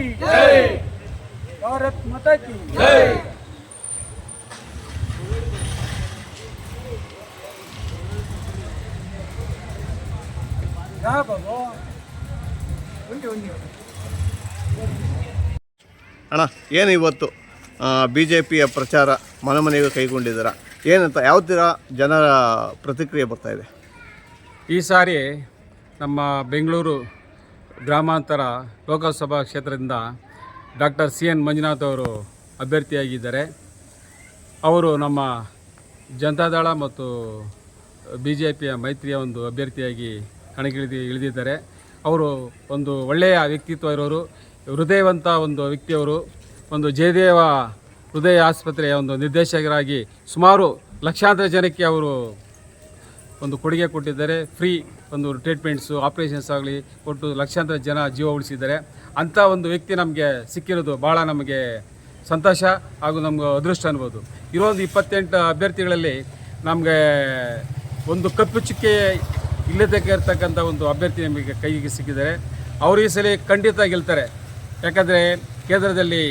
ಮಾತಾ जय। ಯಾ माता की। जय। ಅಣ್ಣ ಏನು ಇವತ್ತು ಬಿ ಜೆ ಪಿಯ ಪ್ರಚಾರ ಮನೆ ಮನೆಗೆ ಕೈಗೊಂಡಿದ್ದೀರಾ? ಏನಂತ ಯಾವ ಥರ ಜನರ ಪ್ರತಿಕ್ರಿಯೆ ಬರ್ತಾ ಇದೆ? ಈ ಸಾರಿ ನಮ್ಮ ಬೆಂಗಳೂರು ಗ್ರಾಮಾಂತರ ಲೋಕಸಭಾ ಕ್ಷೇತ್ರದಿಂದ ಡಾಕ್ಟರ್ ಸಿ ಎನ್ ಮಂಜುನಾಥ್ ಅವರು ಅಭ್ಯರ್ಥಿಯಾಗಿದ್ದಾರೆ. ಅವರು ನಮ್ಮ ಜನತಾದಳ ಮತ್ತು ಬಿ ಜೆ ಪಿಯ ಮೈತ್ರಿಯ ಒಂದು ಅಭ್ಯರ್ಥಿಯಾಗಿ ಕಣಕ್ಕಿಳಿದು, ಇಳಿದಿದ್ದಾರೆ. ಅವರು ಒಂದು ಒಳ್ಳೆಯ ವ್ಯಕ್ತಿತ್ವ ಇರೋರು, ಹೃದಯವಂತ ಒಂದು ವ್ಯಕ್ತಿಯವರು, ಒಂದು ಜಯದೇವ ಹೃದಯ ಆಸ್ಪತ್ರೆಯ ಒಂದು ನಿರ್ದೇಶಕರಾಗಿ ಸುಮಾರು ಲಕ್ಷಾಂತರ ಜನಕ್ಕೆ ಅವರು ಒಂದು ಕೊಡುಗೆ ಕೊಟ್ಟಿದ್ದಾರೆ. ಫ್ರೀ ಒಂದು ಟ್ರೀಟ್ಮೆಂಟ್ಸು ಆಪ್ರೇಷನ್ಸ್ ಆಗಲಿ ಕೊಟ್ಟು ಲಕ್ಷಾಂತರ ಜನ ಜೀವ ಉಳಿಸಿದ್ದಾರೆ. ಅಂಥ ಒಂದು ವ್ಯಕ್ತಿ ನಮಗೆ ಸಿಕ್ಕಿರೋದು ಭಾಳ ನಮಗೆ ಸಂತೋಷ ಹಾಗೂ ನಮ್ಗೆ ಅದೃಷ್ಟ ಅನ್ಬೋದು. ಇರೋದು ಇಪ್ಪತ್ತೆಂಟು ಅಭ್ಯರ್ಥಿಗಳಲ್ಲಿ ನಮಗೆ ಒಂದು ಕಪ್ಪು ಚುಕ್ಕೆ ಇಲ್ಲದಕ್ಕೆ ಇರ್ತಕ್ಕಂಥ ಒಂದು ಅಭ್ಯರ್ಥಿ ನಮಗೆ ಕೈಗೆ ಸಿಕ್ಕಿದ್ದಾರೆ. ಅವರು ಈ ಸಲ ಖಂಡಿತ ಗೆಲ್ತಾರೆ. ಯಾಕಂದರೆ ಕೇಂದ್ರದಲ್ಲಿ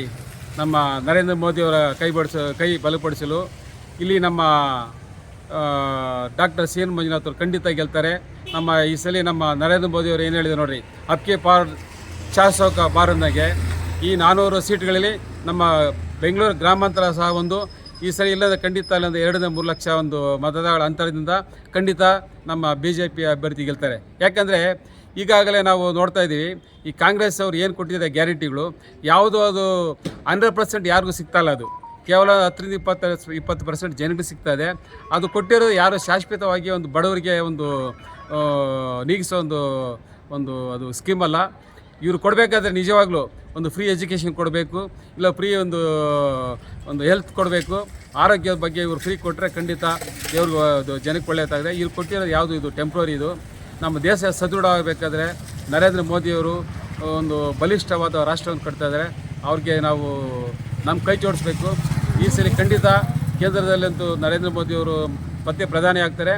ನಮ್ಮ ನರೇಂದ್ರ ಮೋದಿಯವರ ಕೈ ಬಡಿಸ, ಕೈ ಬಲಪಡಿಸಲು ಇಲ್ಲಿ ನಮ್ಮ ಡಾಕ್ಟರ್ ಸಿ ಎನ್ ಮಂಜುನಾಥ್ ಅವರು ಖಂಡಿತ ಗೆಲ್ತಾರೆ. ನಮ್ಮ ಈ ಸಲ ನಮ್ಮ ನರೇಂದ್ರ ಮೋದಿ ಅವರು ಏನು ಹೇಳಿದ್ರು ನೋಡ್ರಿ ಅಪ್ಕೆ ಪಾರ್ ಚಾಸೋಕ ಸೌಕ ಬಾರನ್ನಾಗೆ ಈ ನಾನ್ನೂರು ಸೀಟ್ಗಳಲ್ಲಿ ನಮ್ಮ ಬೆಂಗಳೂರು ಗ್ರಾಮಾಂತರ ಸಹ ಒಂದು, ಈ ಸರಿ ಇಲ್ಲದ ಖಂಡಿತ ಇಲ್ಲದ ಎರಡರಿಂದ ಮೂರು ಲಕ್ಷ ಒಂದು ಮತದಾರಗಳ ಅಂತರದಿಂದ ಖಂಡಿತ ನಮ್ಮ ಬಿ ಜೆ ಪಿ ಅಭ್ಯರ್ಥಿ ಗೆಲ್ತಾರೆ. ಯಾಕಂದರೆ ಈಗಾಗಲೇ ನಾವು ನೋಡ್ತಾ ಇದ್ದೀವಿ, ಈ ಕಾಂಗ್ರೆಸ್ ಅವರು ಏನು ಕೊಟ್ಟಿದ್ದಾರೆ ಗ್ಯಾರಂಟಿಗಳು, ಯಾವುದು ಅದು ಹಂಡ್ರೆಡ್ ಪರ್ಸೆಂಟ್ ಯಾರಿಗೂ ಸಿಗ್ತಾ ಇಲ್ಲ ಅದು. ಕೇವಲ ಹತ್ತರಿಂದ ಇಪ್ಪತ್ತು ಇಪ್ಪತ್ತು ಪರ್ಸೆಂಟ್ ಜನರಿಗೆ ಸಿಗ್ತಾ ಇದೆ. ಅದು ಕೊಟ್ಟಿರೋದು ಯಾರು ಶಾಶ್ವತವಾಗಿ ಒಂದು ಬಡವರಿಗೆ ಒಂದು ನೀಗಿಸೋ ಒಂದು ಒಂದು ಅದು ಸ್ಕೀಮ್ ಅಲ್ಲ. ಇವರು ಕೊಡಬೇಕಾದ್ರೆ ನಿಜವಾಗ್ಲೂ ಒಂದು ಫ್ರೀ ಎಜುಕೇಷನ್ ಕೊಡಬೇಕು, ಇಲ್ಲ ಫ್ರೀ ಒಂದು ಒಂದು ಹೆಲ್ತ್ ಕೊಡಬೇಕು. ಆರೋಗ್ಯದ ಬಗ್ಗೆ ಇವರು ಫ್ರೀ ಕೊಟ್ಟರೆ ಖಂಡಿತ ಇವ್ರಿಗೆ ಅದು ಜನಕ್ಕೆ ಒಳ್ಳೆಯದಾಗಿದೆ ಇವ್ರು ಕೊಟ್ಟಿರೋದು ಯಾವುದು ಇದು? ಟೆಂಪ್ರರಿ ಇದು. ನಮ್ಮ ದೇಶ ಸದೃಢ ಆಗಬೇಕಾದ್ರೆ ನರೇಂದ್ರ ಮೋದಿಯವರು ಒಂದು ಬಲಿಷ್ಠವಾದ ರಾಷ್ಟ್ರವನ್ನು ಕಟ್ತಾ ಇದ್ದಾರೆ. ಅವ್ರಿಗೆ ನಾವು ನಮ್ಮ ಕೈ ಜೋಡಿಸ್ಬೇಕು. ಈ ಸರಿ ಖಂಡಿತ ಕೇಂದ್ರದಲ್ಲಂತೂ ನರೇಂದ್ರ ಮೋದಿಯವರು ಮತ್ತೆ ಪ್ರಧಾನಿ ಆಗ್ತಾರೆ.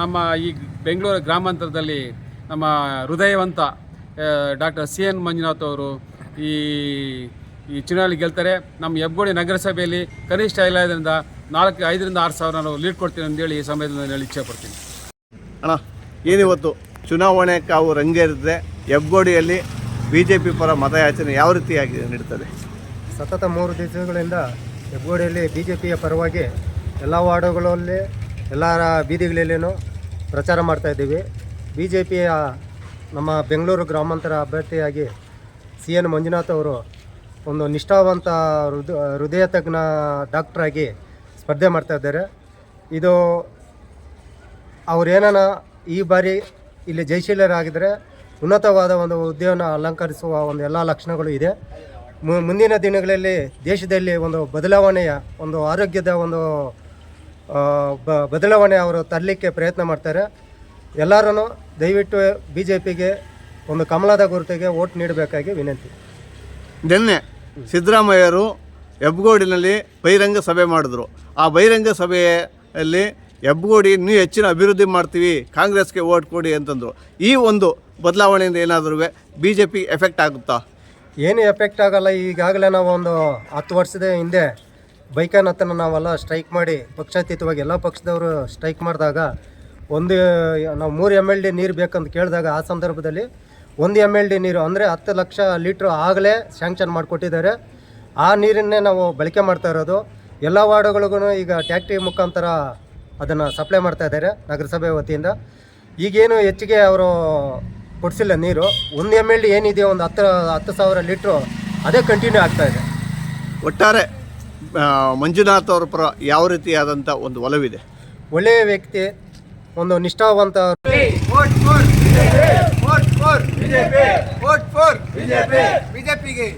ನಮ್ಮ ಈ ಬೆಂಗಳೂರು ಗ್ರಾಮಾಂತರದಲ್ಲಿ ನಮ್ಮ ಹೃದಯವಂತ ಡಾಕ್ಟರ್ ಸಿ ಎನ್ ಮಂಜುನಾಥ್ ಅವರು ಈ ಈ ಚುನಾವಣೆ ಗೆಲ್ತಾರೆ. ನಮ್ಮ ಹೆಬ್ಬೋಡಿ ನಗರಸಭೆಯಲ್ಲಿ ಕನಿಷ್ಠ ಇಲ್ಲದ್ರಿಂದ ನಾಲ್ಕು ಐದರಿಂದ ಆರು ಸಾವಿರ ನಾವು ಲೀಡ್ ಕೊಡ್ತೀನಿ ಅಂತೇಳಿ ಈ ಸಮಯದಲ್ಲಿ ನಾನು ಹೇಳಿ ಇಚ್ಛೆ ಪಡ್ತೀನಿ. ಅಣ್ಣ ಏನಿವತ್ತು ಚುನಾವಣೆ ಕಾವು ರಂಗೇರಿದ್ರೆ ಹೆಬ್ಗೋಡಿಯಲ್ಲಿ ಬಿ ಜೆ ಪಿ ಪರ ಮತಯಾಚನೆ ಯಾವ ರೀತಿಯಾಗಿ ನಡೀತದೆ? ಸತತ ಮೂರು ದಿವಸಗಳಿಂದ ಹೆಬ್ಬಗೋಡಿಯಲ್ಲಿ ಬಿ ಜೆ ಪಿಯ ಪರವಾಗಿ ಎಲ್ಲ ವಾರ್ಡುಗಳಲ್ಲಿ ಎಲ್ಲ ಬೀದಿಗಳಲ್ಲಿನೂ ಪ್ರಚಾರ ಮಾಡ್ತಾ ಇದ್ದೀವಿ. ಬಿ ಜೆ ಪಿಯ ನಮ್ಮ ಬೆಂಗಳೂರು ಗ್ರಾಮಾಂತರ ಅಭ್ಯರ್ಥಿಯಾಗಿ ಸಿ ಎನ್ ಮಂಜುನಾಥ್ ಅವರು ಒಂದು ನಿಷ್ಠಾವಂತ ಹೃದ, ಹೃದಯ ತಜ್ಞ ಡಾಕ್ಟ್ರಾಗಿ ಸ್ಪರ್ಧೆ ಮಾಡ್ತಾ ಇದ್ದಾರೆ. ಇದು ಅವರೇನ ಈ ಬಾರಿ ಇಲ್ಲಿ ಜಯಶೀಲರಾಗಿದ್ದರೆ ಉನ್ನತವಾದ ಒಂದು ಹುದ್ದೆಯನ್ನು ಅಲಂಕರಿಸುವ ಒಂದು ಎಲ್ಲ ಲಕ್ಷಣಗಳು ಇದೆ. ಮುಂದಿನ ದಿನಗಳಲ್ಲಿ ದೇಶದಲ್ಲಿ ಒಂದು ಬದಲಾವಣೆಯ, ಒಂದು ಆರೋಗ್ಯದ ಒಂದು ಬ- ಬದಲಾವಣೆ ಅವರು ತರಲಿಕ್ಕೆ ಪ್ರಯತ್ನ ಮಾಡ್ತಾರೆ. ಎಲ್ಲರೂ ದಯವಿಟ್ಟು ಬಿ ಜೆ ಪಿಗೆ ಒಂದು ಕಮಲದ ಗುರುತಿಗೆ ಓಟ್ ನೀಡಬೇಕಾಗಿ ವಿನಂತಿ. ನಿನ್ನೆ ಸಿದ್ದರಾಮಯ್ಯರು ಹೆಬ್ಗೋಡಿನಲ್ಲಿ ಬಹಿರಂಗ ಸಭೆ ಮಾಡಿದ್ರು. ಆ ಬಹಿರಂಗ ಸಭೆಯಲ್ಲಿ ಹೆಬ್ಗೋಡಿ ಇನ್ನೂ ಹೆಚ್ಚಿನ ಅಭಿವೃದ್ಧಿ ಮಾಡ್ತೀವಿ, ಕಾಂಗ್ರೆಸ್ಗೆ ಓಟ್ ಕೊಡಿ ಅಂತಂದರು. ಈ ಒಂದು ಬದಲಾವಣೆಯಿಂದ ಏನಾದರೂ ಬಿ ಜೆ ಪಿ ಎಫೆಕ್ಟ್ ಆಗುತ್ತಾ? ಏನು ಎಫೆಕ್ಟ್ ಆಗಲ್ಲ, ಈಗಾಗಲೇ ನಾವು ಒಂದು ಹತ್ತು ವರ್ಷದ ಹಿಂದೆ ಬೈಕನ್ ಹತ್ತನ ನಾವೆಲ್ಲ ಸ್ಟ್ರೈಕ್ ಮಾಡಿ, ಪಕ್ಷಾತೀತವಾಗಿ ಎಲ್ಲ ಪಕ್ಷದವರು ಸ್ಟ್ರೈಕ್ ಮಾಡಿದಾಗ ಒಂದು, ನಾವು ಮೂರು ಎಂ ಎಲ್ ಡಿ ನೀರು ಬೇಕಂತ ಕೇಳಿದಾಗ ಆ ಸಂದರ್ಭದಲ್ಲಿ ಒಂದು ಎಂ ಎಲ್ ಡಿ ನೀರು, ಅಂದರೆ ಹತ್ತು ಲಕ್ಷ ಲೀಟ್ರ್ ಆಗಲೇ ಸ್ಯಾಂಕ್ಷನ್ ಮಾಡಿಕೊಟ್ಟಿದ್ದಾರೆ. ಆ ನೀರನ್ನೇ ನಾವು ಬಳಕೆ ಮಾಡ್ತಾ ಇರೋದು. ಎಲ್ಲ ವಾರ್ಡುಗಳಿಗೂ ಈಗ ಟ್ಯಾಕ್ಟ್ರಿ ಮುಖಾಂತರ ಅದನ್ನು ಸಪ್ಲೈ ಮಾಡ್ತಾ ಇದ್ದಾರೆ ನಗರಸಭೆ ವತಿಯಿಂದ. ಈಗೇನು ಹೆಚ್ಚಿಗೆ ಅವರು ಕೊಡಿಸಿಲ್ಲ ನೀರು ಒಂದು ಎಂ ಎಲ್ ಡಿ ಏನಿದೆಯೋ ಒಂದು ಹತ್ತು ಹತ್ತು ಸಾವಿರ ಲೀಟ್ರು ಅದೇ ಕಂಟಿನ್ಯೂ ಆಗ್ತಾ ಇದೆ ಒಟ್ಟಾರೆ ಮಂಜುನಾಥ್ ಅವರ ಪರ ಯಾವ ರೀತಿಯಾದಂಥ ಒಂದು ಒಲವಿದೆ ಒಳ್ಳೆಯ ವ್ಯಕ್ತಿ ಒಂದು ನಿಷ್ಠಾವಂತ ಬಿಜೆಪಿಗೆ